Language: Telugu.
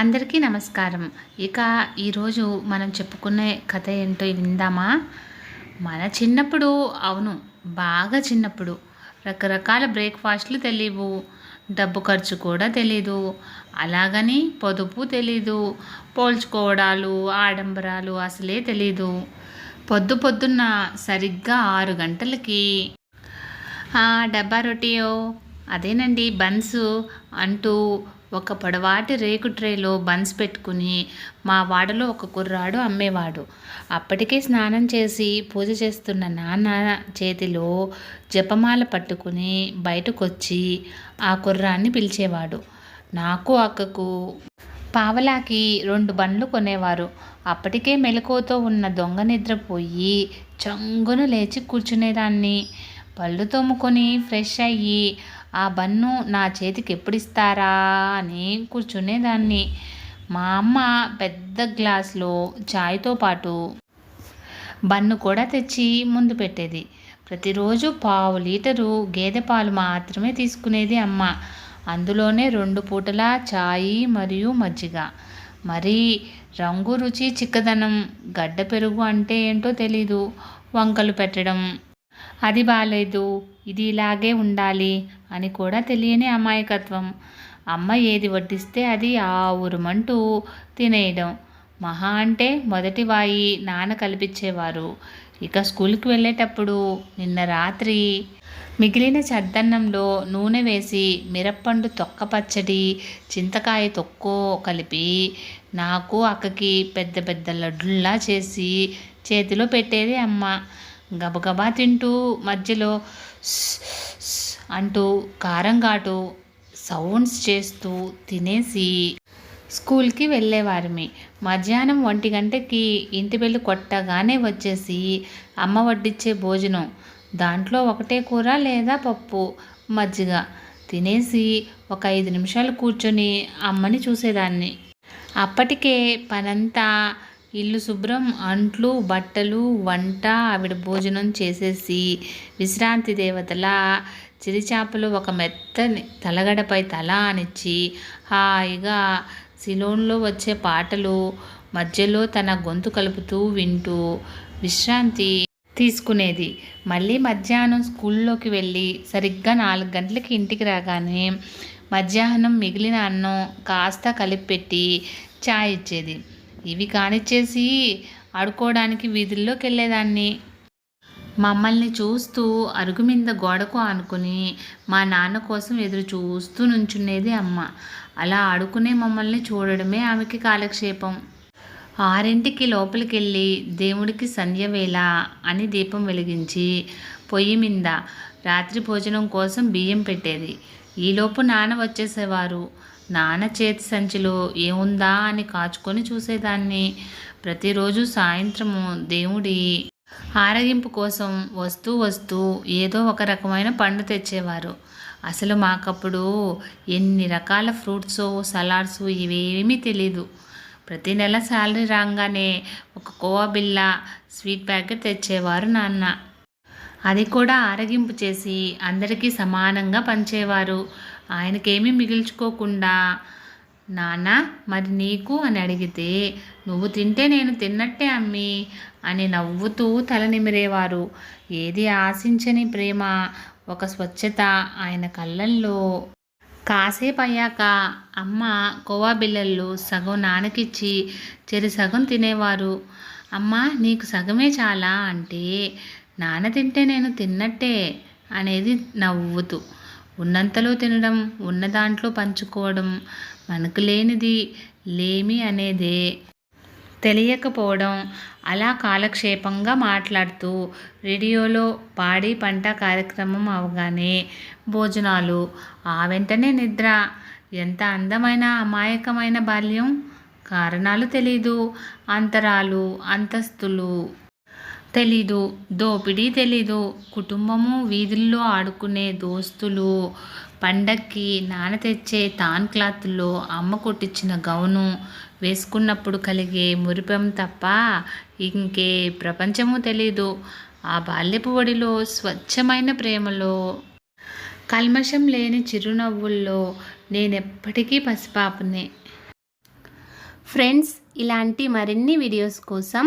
అందరికీ నమస్కారం. ఇక ఈరోజు మనం చెప్పుకునే కథ ఏంటో విందామా? మన చిన్నప్పుడు అవును బాగా చిన్నప్పుడు రకరకాల బ్రేక్ఫాస్ట్లు తెలియవు డబ్బు ఖర్చు కూడా తెలీదు. అలాగని పొదుపు తెలీదు. పోల్చుకోవడాలు ఆడంబరాలు అసలే తెలీదు. పొద్దు పొద్దున్న సరిగ్గా ఆరు గంటలకి డబ్బా రొటీయో అదేనండి బన్స్ అంటూ ఒక పొడవాటి రేకు ట్రేలో బన్స్ పెట్టుకుని మా వాడలో ఒక కుర్రాడు అమ్మేవాడు. అప్పటికే స్నానం చేసి పూజ చేస్తున్న నాన్న చేతిలో జపమాల పట్టుకుని బయటకొచ్చి ఆ కుర్రాన్ని పిలిచేవాడు. నాకు అక్కకు పావలాకి రెండు బండ్లు కొనేవారు. అప్పటికే మెలకువతో ఉన్న దొంగ నిద్రపోయి చంగును లేచి కూర్చునేదాన్ని. పళ్ళు తోముకొని ఫ్రెష్ అయ్యి ఆ బన్ను నా చేతికి ఎప్పుడు ఇస్తారా అని కూర్చునేదాన్ని. మా అమ్మ పెద్ద గ్లాస్లో చాయ్తో పాటు బన్ను కూడా తెచ్చి ముందు పెట్టేది. ప్రతిరోజు పావు లీటరు గేదె పాలు మాత్రమే తీసుకునేది అమ్మ. అందులోనే రెండు పూటల చాయి మరియు మజ్జిగ. మరి రంగు రుచి చిక్కదనం. గడ్డ పెరుగు అంటే ఏంటో తెలీదు. వంకలు పెట్టడం. అది బాగాలేదు ఇది ఇలాగే ఉండాలి అని కూడా తెలియని అమాయకత్వం. అమ్మ ఏది వడ్డిస్తే అది ఆ ఊరుమంటూ తినేయడం. మహా అంటే మొదటి వాయి నాన్న కల్పించేవారు. ఇక స్కూల్కి వెళ్ళేటప్పుడు నిన్న రాత్రి మిగిలిన చద్దన్నంలో నూనె వేసి మిరప్పండు తొక్క పచ్చడి చింతకాయ తొక్కో కలిపి నాకు అక్కకి పెద్ద పెద్ద లడ్డుల్లా చేసి చేతిలో పెట్టేది అమ్మ. గబగబా తింటూ మధ్యలో అంటూ కారం ఘాటు సౌండ్స్ చేస్తూ తినేసి స్కూల్కి వెళ్ళేవారిమి. మధ్యాహ్నం ఒంటి గంటకి ఇంటి వెళ్ళి కొట్టగానే వచ్చేసి అమ్మ వడ్డిచ్చే భోజనం. దాంట్లో ఒకటే కూర లేదా పప్పు? మజ్జిగ. తినేసి ఒక ఐదు నిమిషాలు కూర్చొని అమ్మని చూసేదాన్ని. అప్పటికే పనంతా ఇల్లు శుభ్రం అంట్లు బట్టలు వంట ఆవిడ భోజనం చేసేసి విశ్రాంతి దేవతల చిరిచాపలు ఒక మెత్తని తలగడపై తల అనిచ్చి హాయిగా సిలోన్లో వచ్చే పాటలు మధ్యలో తన గొంతు కలుపుతూ వింటూ విశ్రాంతి తీసుకునేది. మళ్ళీ మధ్యాహ్నం స్కూల్లోకి వెళ్ళి సరిగ్గా నాలుగు గంటలకి ఇంటికి రాగానే మధ్యాహ్నం మిగిలిన అన్నం కాస్త కలిపి పెట్టి చాయ్ ఇచ్చేది. ఇవి కానిచ్చేసి ఆడుకోవడానికి వీధుల్లోకి వెళ్ళేదాన్ని మమ్మల్ని చూస్తూ అరుగు మీద గోడకు ఆనుకుని మా నాన్న కోసం ఎదురు చూస్తూ నుంచునేది అమ్మ. అలా ఆడుకునే మమ్మల్ని చూడడమే ఆమెకి కాలక్షేపం. ఆరింటికి లోపలికి వెళ్ళి దేవుడికి సంధ్య వేళ అని దీపం వెలిగించి పొయ్యి మీద రాత్రి భోజనం కోసం బియ్యం పెట్టేది. ఈలోపు నాన్న వచ్చేసేవారు. నాన్న చేతి సంచిలో ఏముందా అని కాచుకొని చూసేదాన్ని. ప్రతిరోజు సాయంత్రము దేవుడి ఆరగింపు కోసం వస్తూ వస్తూ ఏదో ఒక రకమైన పండు తెచ్చేవారు. అసలు మాకప్పుడు ఎన్ని రకాల ఫ్రూట్స్ సలాడ్స్ ఇవేమీ తెలీదు. ప్రతి నెల శాలరీ రాగానే ఒక కోవా బిల్ల స్వీట్ ప్యాకెట్ తెచ్చేవారు నాన్న. అది కూడా ఆరగింపు చేసి అందరికీ సమానంగా పంచేవారు. ఆయనకేమీ మిగిల్చుకోకుండా నాన్న మరి నీకు? అని అడిగితే నువ్వు తింటే నేను తిన్నట్టే అమ్మి అని నవ్వుతూ తల నిమిరేవారు. ఏది ఆశించని ప్రేమ ఒక స్వచ్ఛత ఆయన కళ్ళల్లో. కాసేపు అయ్యాక అమ్మ కోవా బిళ్ళల్లో సగం నాన్నకిచ్చి చెరి సగం తినేవారు. అమ్మ నీకు సగమే చాలా అంటే నాన్న తింటే నేను తిన్నట్టే అనేది నవ్వుతూ ఉన్నంతలో తినడం ఉన్న దాంట్లో పంచుకోవడం మనకు లేనిది లేమి అనేదే. తెలియకపోవడం అలా కాలక్షేపంగా మాట్లాడుతూ రేడియోలో పాడి పంట కార్యక్రమం అవగానే భోజనాలు ఆ వెంటనే నిద్ర ఎంత అందమైన అమాయకమైన బాల్యం? కారణాలు తెలీదు అంతరాలు అంతస్తులు. తెలీదు దోపిడీ తెలీదు. కుటుంబము వీధుల్లో ఆడుకునే దోస్తులు పండక్కి నాన్న తెచ్చే తాన్ క్లాత్లో అమ్మ కొట్టించిన గౌను వేసుకున్నప్పుడు కలిగే మురిపెం తప్ప ఇంకే ప్రపంచము తెలీదు. ఆ బాల్యపు ఒడిలో స్వచ్ఛమైన ప్రేమలో కల్మషం లేని చిరునవ్వుల్లో నేనెప్పటికీ పసిపాపనే. ఫ్రెండ్స్ ఇలాంటి మరిన్ని వీడియోస్ కోసం